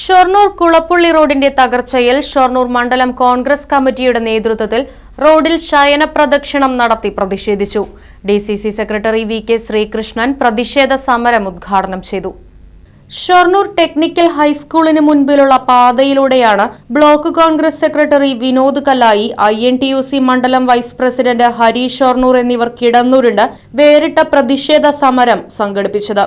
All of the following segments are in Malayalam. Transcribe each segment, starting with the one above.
Shoranur Kulappully റോഡിന്റെ തകർച്ചയിൽ ഷൊർണൂർ മണ്ഡലം കോൺഗ്രസ് കമ്മിറ്റിയുടെ നേതൃത്വത്തിൽ റോഡിൽ ശയന പ്രദക്ഷിണം നടത്തി പ്രതിഷേധിച്ചു. D C C secretary V K Sreekrishnan പ്രതിഷേധ സമരം ഉദ്ഘാടനം ചെയ്തു. ഷൊർണൂർ ടെക്നിക്കൽ ഹൈസ്കൂളിന് മുൻപിലുള്ള പാതയിലൂടെയാണ് block Congress secretary Vinod Kalayi I N T U C മണ്ഡലം വൈസ് പ്രസിഡന്റ് ഹരി ഷൊർണൂർ എന്നിവർ കിടന്നുരുണ്ട് വേറിട്ട പ്രതിഷേധ സമരം സംഘടിപ്പിച്ചത്.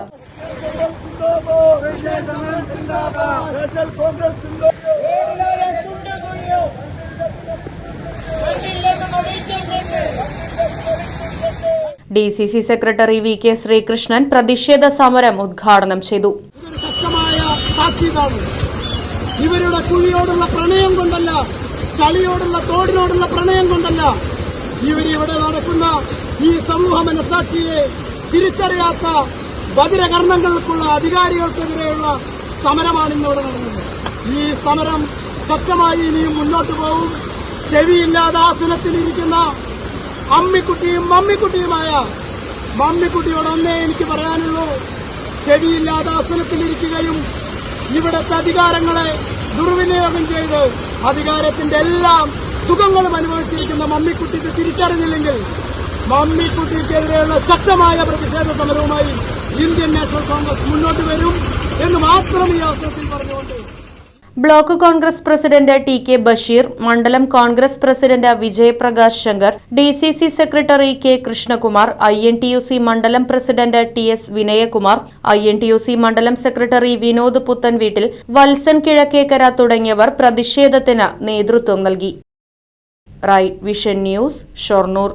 D C C secretary V K Sreekrishnan പ്രതിഷേധ സമരം ഉദ്ഘാടനം ചെയ്തു. ഇവരുടെ കുഴിയോടുള്ള പ്രണയം കൊണ്ടല്ല ചളിയോടുള്ള തോടിനോടുള്ള പ്രണയം കൊണ്ടല്ല ഇവരിവിടെ നടക്കുന്ന ഈ സമൂഹ മനസാക്ഷിയെ തിരിച്ചറിയാത്ത ബദിരകർണങ്ങൾക്കുള്ള അധികാരികൾക്കെതിരെയുള്ള സമരമാണ് ഇന്നിവിടെ നടന്നത് ഈ സമരം ശക്തമായി ഇനിയും മുന്നോട്ട് പോകും ചെവിയില്ലാതെ ആസനത്തിലിരിക്കുന്ന അമ്മിക്കുട്ടിയും മമ്മിക്കുട്ടിയുമായ മമ്മിക്കുട്ടിയോട് ഒന്നേ എനിക്ക് പറയാനുള്ളൂ. ചെവിയില്ലാതെ ആസനത്തിലിരിക്കുകയും ഇവിടുത്തെ അധികാരങ്ങളെ ദുർവിനിയോഗം ചെയ്ത് അധികാരത്തിന്റെ എല്ലാം സുഖങ്ങളും അനുഭവിച്ചിരിക്കുന്ന മമ്മിക്കുട്ടിക്ക് തിരിച്ചറിഞ്ഞില്ലെങ്കിൽ മമ്മിക്കുട്ടിക്കെതിരെയുള്ള ശക്തമായ പ്രതിഷേധ സമരവുമായി ഇന്ത്യൻ നാഷണൽ കോൺഗ്രസ് മുന്നോട്ട് വരും എന്ന് മാത്രം ഈ അവസരത്തിൽ പറഞ്ഞുകൊണ്ട് block Congress president T K Basheer മണ്ഡലം Congress president Vijayaprakash Shankar D C C secretary K Krishnakumar I N T U C മണ്ഡലം president T S Vinayakumar I N T U C മണ്ഡലം സെക്രട്ടറി വിനോദ് പുത്തൻ വീട്ടിൽ വത്സൻ കിഴക്കേക്കര തുടങ്ങിയവർ പ്രതിഷേധത്തിന് നേതൃത്വം നൽകി. Right vision news Shoranur.